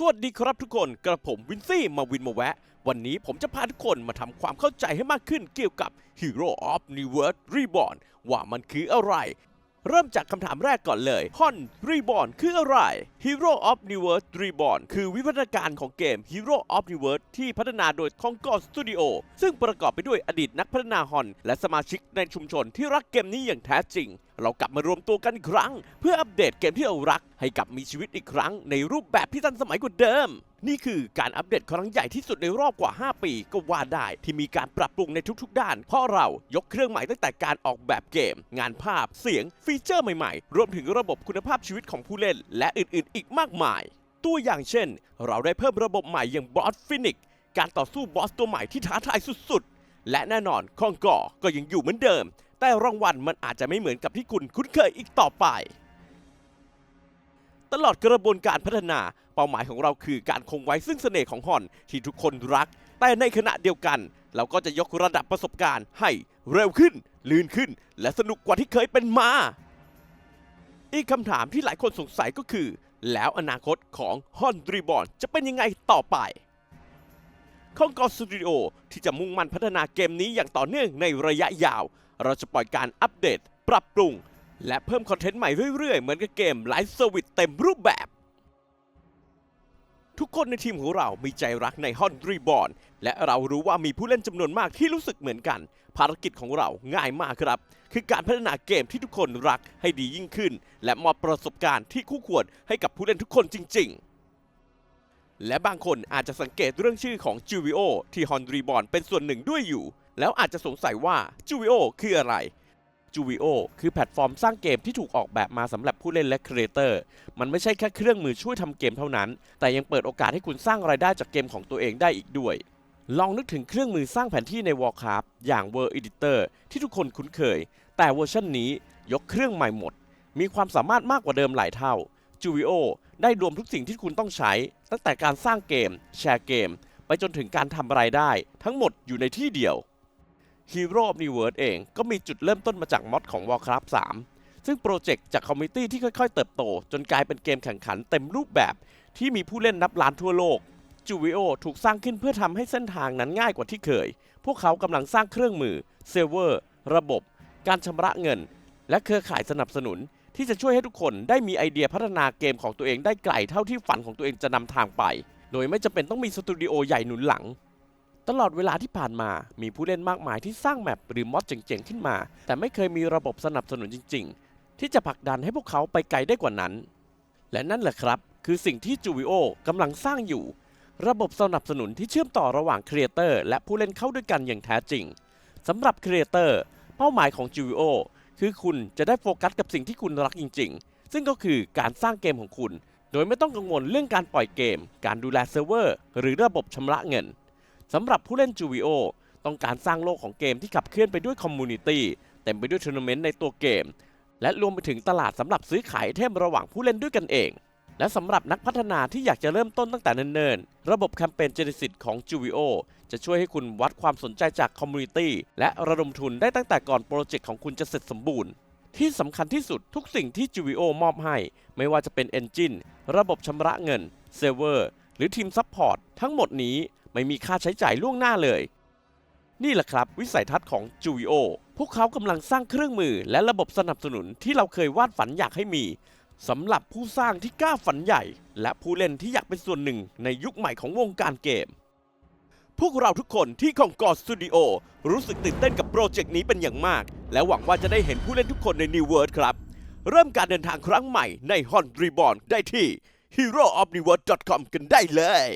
สวัสดีครับทุกคนกระผมวินซี่มาวินมาแวะ วันนี้ผมจะพาทุกคนมาทำความเข้าใจให้มากขึ้นเกี่ยวกับ Hero of New World Reborn ว่ามันคืออะไร เริ่มจากคำถามแรกก่อนเลย Hon Reborn คืออะไร Hero of New World Reborn คือวิวัฒนาการของเกม Hero of New World ที่พัฒนาโดย Concord Studio ซึ่งประกอบไปด้วยอดีตนักพัฒนาฮอนและสมาชิกในชุมชนที่รักเกมนี้อย่างแท้จริง เรากลับมารวมตัวกันอีกครั้ง เพื่ออัปเดตเกมที่เรารักให้กลับมีชีวิตอีกครั้ง ในรูปแบบที่ทันสมัยกว่าเดิม นี่คือการอัปเดตครั้งใหญ่ที่สุดในรอบกว่า 5 ปีก็ว่าได้ที่มีการปรับปรุงในทุกๆ ด้าน เพราะเรายกเครื่องใหม่ตั้งแต่การออกแบบเกม งานภาพเสียงฟีเจอร์ใหม่ๆ รวมถึงระบบคุณภาพชีวิตของผู้เล่น และอื่นๆ อีกมากมายตัวอย่างเช่น เราได้เพิ่มระบบใหม่อย่างบอสฟินิกการต่อสู้บอสตัวใหม่ที่ท้าทายสุดๆ และแน่นอนคองกอก็ยังอยู่เหมือนเดิม แต่รางวัลมันอาจจะไม่เหมือนกับที่คุณคุ้นเคยอีกต่อไป ตลอดกระบวนการพัฒนาเป้าหมายของเราคือการคงไว้ซึ่งเสน่ห์ของฮอนที่ทุกคนรัก แต่ในขณะเดียวกัน เราก็จะยกระดับประสบการณ์ให้เร็วขึ้น ลื่นขึ้น และสนุกกว่าที่เคยเป็นมา อีกคำถามที่หลายคนสงสัยก็คือ แล้วอนาคตของฮอนดรีบอนจะเป็นยังไงต่อไปคองกอสตูดิโอที่จะมุ่งมั่นพัฒนาเกมนี้อย่างต่อเนื่องในระยะยาว เราจะปล่อยการอัปเดต ปรับปรุง และเพิ่มคอนเทนต์ใหม่เรื่อยๆ เหมือนกับเกมไลฟ์เซอร์วิสเต็มรูปแบบ ทุกคนในทีมของเรามีใจรักในฮอนรีบอนและเรารู้ว่ามีผู้เล่นจำนวนมากที่รู้สึกเหมือนกัน ภารกิจของเราง่ายมากครับ คือการพัฒนาเกมที่ทุกคนรักให้ดียิ่งขึ้น และมอบประสบการณ์ที่คู่ควรให้กับผู้เล่นทุกคนจริง ๆและบางคนอาจจะสังเกตเรื่องชื่อของจูวิโอที่ฮอนรีบอนเป็นส่วนหนึ่งด้วยอยู่ แล้วอาจจะสงสัยว่าจูวิโอคืออะไรจูวิโอคือแพลตฟอร์มสร้างเกมที่ถูกออกแบบมาสำหรับผู้เล่นและครีเอเตอร์ มันไม่ใช่แค่เครื่องมือช่วยทำเกมเท่านั้น แต่ยังเปิดโอกาสให้คุณสร้างรายได้จากเกมของตัวเองได้อีกด้วย ลองนึกถึงเครื่องมือสร้างแผนที่ใน Warcraft อย่าง World Editor ที่ทุกคนคุ้นเคย แต่เวอร์ชันนี้ยกเครื่องใหม่หมด มีความสามารถมากกว่าเดิมหลายเท่าจูวิโอได้รวมทุกสิ่งที่คุณต้องใช้ ตั้งแต่การสร้างเกม แชร์เกม ไปจนถึงการทำรายได้ ทั้งหมดอยู่ในที่เดียว Hero of New World เองก็มีจุดเริ่มต้นมาจากมอดของ Warcraft 3 ซึ่งโปรเจกต์จากคอมมิตี้ที่ค่อยๆ เติบโต จนกลายเป็นเกมแข่งขันเต็มรูปแบบ ที่มีผู้เล่นนับล้านทั่วโลกจูวิโอถูกสร้างขึ้นเพื่อทำให้เส้นทางนั้นง่ายกว่าที่เคย พวกเขากำลังสร้างเครื่องมือเซิร์ฟเวอร์ ระบบ การชำระเงิน และเครือข่ายสนับสนุน ที่จะช่วยให้ทุกคนได้มีไอเดียพัฒนาเกมของตัวเองได้ไกลเท่าที่ฝันของตัวเองจะนำทางไป โดยไม่จำเป็นต้องมีสตูดิโอใหญ่หนุนหลัง ตลอดเวลาที่ผ่านมา มีผู้เล่นมากมายที่สร้างแมปหรือมอดเจ๋งๆ ขึ้นมา แต่ไม่เคยมีระบบสนับสนุนจริง ๆ ที่จะผลักดันให้พวกเขาไปไกลได้กว่านั้น และนั่นแหละครับ คือสิ่งที่จูวิโอกำลังสร้างอยู่ ระบบสนับสนุนที่เชื่อมต่อระหว่างครีเอเตอร์และผู้เล่นเข้าด้วยกันอย่างแท้จริงสำหรับครีเอเตอร์เป้าหมายของจูวิโอคือคุณจะได้โฟกัสกับสิ่งที่คุณรักจริง ๆ ซึ่งก็คือการสร้างเกมของคุณ โดยไม่ต้องกังวลเรื่องการปล่อยเกม การดูแลเซิร์ฟเวอร์ หรือระบบชำระเงิน สำหรับผู้เล่นจูวิโอต้องการสร้างโลกของเกมที่ขับเคลื่อนไปด้วยคอมมูนิตี้เต็มไปด้วยทัวร์นาเมนต์ในตัวเกม และรวมไปถึงตลาดสำหรับซื้อขายเทมระหว่างผู้เล่นด้วยกันเอง และสำหรับนักพัฒนาที่อยากจะเริ่มต้นตั้งแต่เนิ่นๆ ระบบแคมเปญเจเนซิสของจูวิโอจะช่วยให้คุณวัดความสนใจจากคอมมูนิตี้และระดมทุนได้ตั้งแต่ก่อนโปรเจกต์ของคุณจะเสร็จสมบูรณ์ที่สำคัญที่สุดทุกสิ่งที่จูวิโอมอบให้ ไม่ว่าจะเป็น Engine ระบบชำระเงิน เซิร์ฟเวอร์ หรือทีมซัพพอร์ตทั้งหมดนี้ ไม่มีค่าใช้จ่ายล่วงหน้าเลย นี่แหละครับวิสัยทัศน์ของจูวิโอพวกเขากำลังสร้างเครื่องมือและระบบสนับสนุนที่เราเคยวาดฝันอยากให้มีสำหรับผู้สร้างที่กล้าฝันใหญ่ และผู้เล่นที่อยากเป็นส่วนหนึ่งในยุคใหม่ของวงการเกม พวกเราทุกคนที่ของกอสตูดิโอรู้สึกตื่นเต้นกับโปรเจกต์นี้เป็นอย่างมาก และหวังว่าจะได้เห็นผู้เล่นทุกคนใน New World ครับ เริ่มการเดินทางครั้งใหม่ใน Hon Reborn ได้ที่ heroofnewworld.com กันได้เลย